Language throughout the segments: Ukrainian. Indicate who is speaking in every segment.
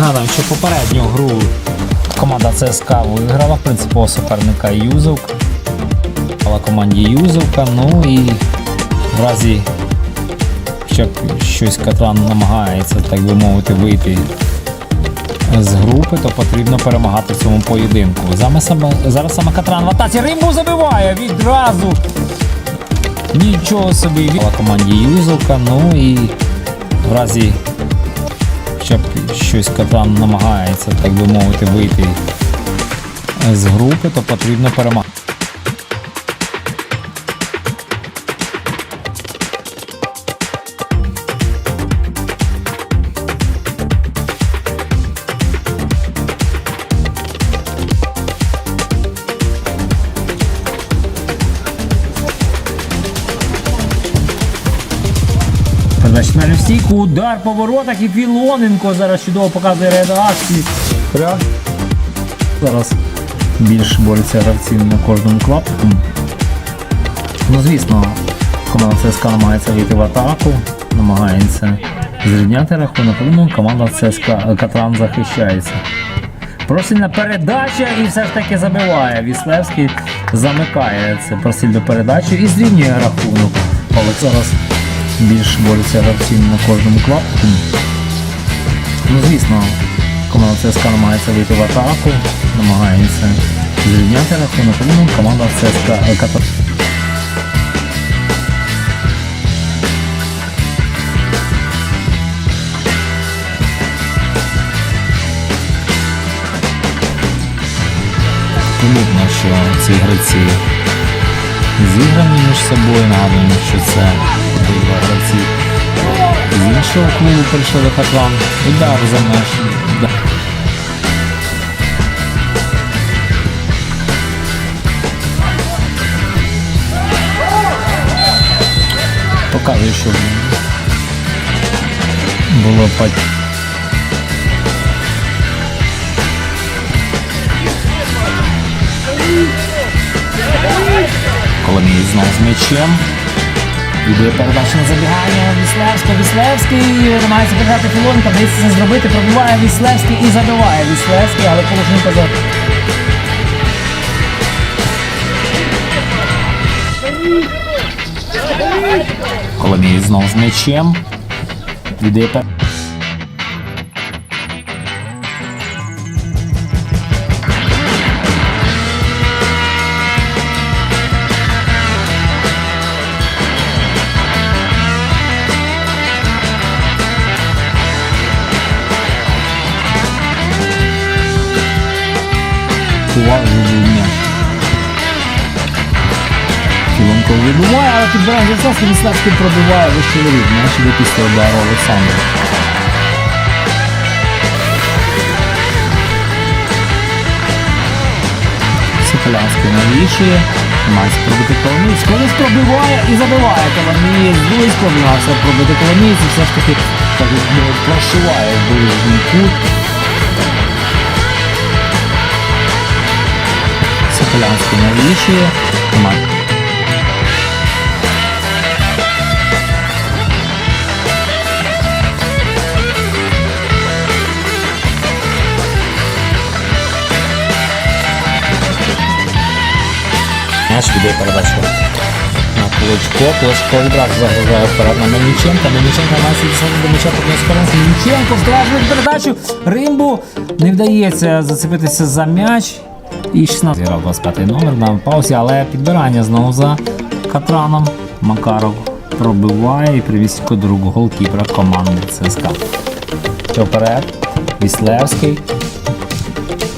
Speaker 1: Нагадаю, що попередню гру команда ЦСКА виграла принципового суперника Юзовка. Команді Юзовка, ну і в разі, якщо щось Катран намагається, так би мовити, вийти з групи, то потрібно перемагати в цьому поєдинку. Зараз саме, Катран в атаці Римбу забиває відразу. Нічого собі команді Юзовка, ну і в разі, якщо щось катан намагається, так би мовити, вийти з групи, то потрібно перемагати. Стійку, удар по воротах і Філоненко зараз чудово показує реакції. Зараз більш борються гравці на кожному клаптику. Ну, звісно, команда ЦСКА намагається вийти в атаку, намагається зрівняти рахунок, ну команда ЦСКА Катран захищається. Просильна передача і все ж таки забиває. Віслевський замикає це просильну передачу і зрівнює рахунок. Але зараз більш борються гравці на кожному клаптику. Ну, звісно, команда ЦСКА намагається вийти в атаку, намагається зрівняти рахунок, ну команда ЦСКА Катран. Помітно, що ці гравці зіграні між собою. Нагадуємо, що це з іншого клубу прийшли до Хатлан. Удар за меж. Показує, що було пать. Коломієць знов з м'ячем. Відео передача на забігання Віслевська, Віслевський намагається передати Філоненка, вдається це зробити, пробиває Віслевський і забиває Віслевський, але порушення позор. Коломієць знов з м'ячем. Іде пер... Увагу вибивання. Філонко вибиває, але підбирає Віславський, Віславський пробиває вище воріт. Іде після удару Олександра. Соколянський навішує. Намагається пробити Коломієць. Колись пробиває і забиває Коломієць. Близько намагався пробити Коломієць і все ж таки так, прошиває ближній кут. Соколянський навішує. Нема- М'яч віде передачу на Кличко. Кличко відразу загружає вперед на Мельниченка. Мельниченка намагається дістати до м'яча по Скоренський. Мельниченко встражує передачу. Римбу не вдається зацепитися за м'яч. І 16 грав 25 номер на паузі, але підбирання знову за Катраном. Макаров пробиває і привіз другого голкіпера команди ЦСКА. Що вперед? Віслевський.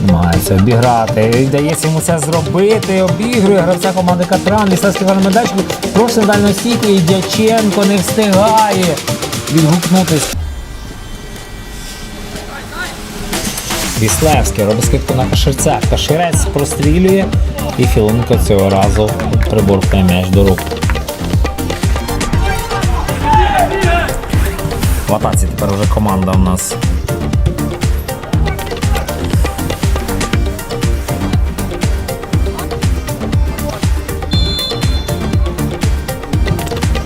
Speaker 1: Намагається обіграти. І Вдається йому це зробити. Обігрує гравця команди Катран. Віслевський на медачку. Просить дальню стійку і Дяченко не встигає відгукнутись. Віслевський робить скидку на Каширця. Каширець прострілює і Філонко цього разу приборкує м'яч до рук. В атаці тепер вже команда у нас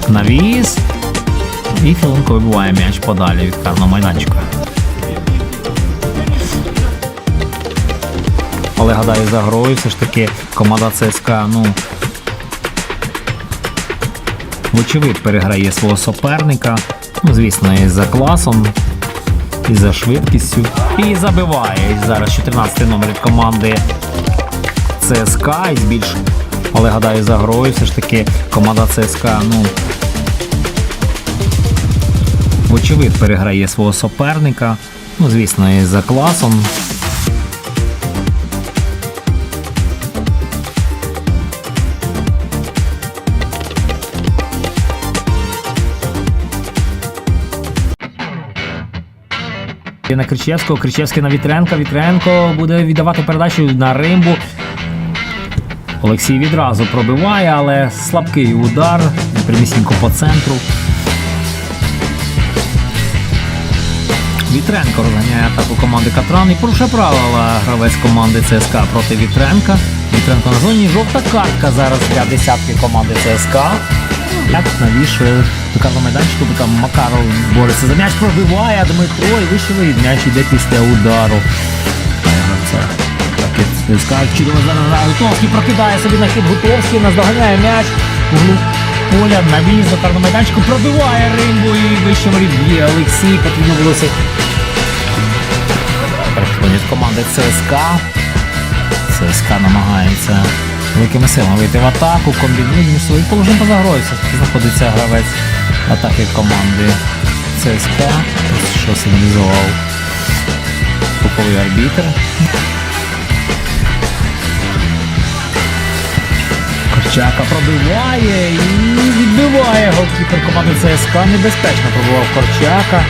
Speaker 1: навіс. І Філонко вибиває м'яч подалі від карного майданчика. Але гадаю, за грою все ж таки команда ЦСКА, ну. Вочевидь переграє свого суперника. Ну, звісно, і за класом, і за швидкістю. І забиває. Зараз 14 номер від команди ЦСКА і більш. Але гадаю, за грою все ж таки команда ЦСКА, ну. Вочевидь переграє свого суперника. Ну, звісно, і за класом. На Кричевського, Кричевський на Вітренка. Вітренко буде віддавати передачу на Римбу. Олексій відразу пробиває, але слабкий удар прямісінько по центру. Вітренко розганяє атаку команди Катран і порушує правила гравець команди ЦСКА проти Вітренка. Вітренко на зоні. Жовта картка зараз для десятки команди ЦСКА. Як навішує до карного майданчику, така Макаров бореться за м'яч, пробиває Дмитро і вийшли. М'яч йде після удару. Це чудово зараз. Гутовський прокидає собі на хід Гутовський, наздоганяє м'яч. Поля навіз до карного майданчику, пробиває Римбу і вище воріт б'є Олексій. Потрібно було се- Перехоплення від команди ЦСКА. ЦСКА намагається великими силами вийти в атаку, комбінує між собою положення поза грою. Все знаходиться гравець атаки команди ЦСКА, що сигналізував топовий арбітр. Корчака пробиває і відбиває голкіпер команди ЦСКА. Небезпечно пробував Корчака.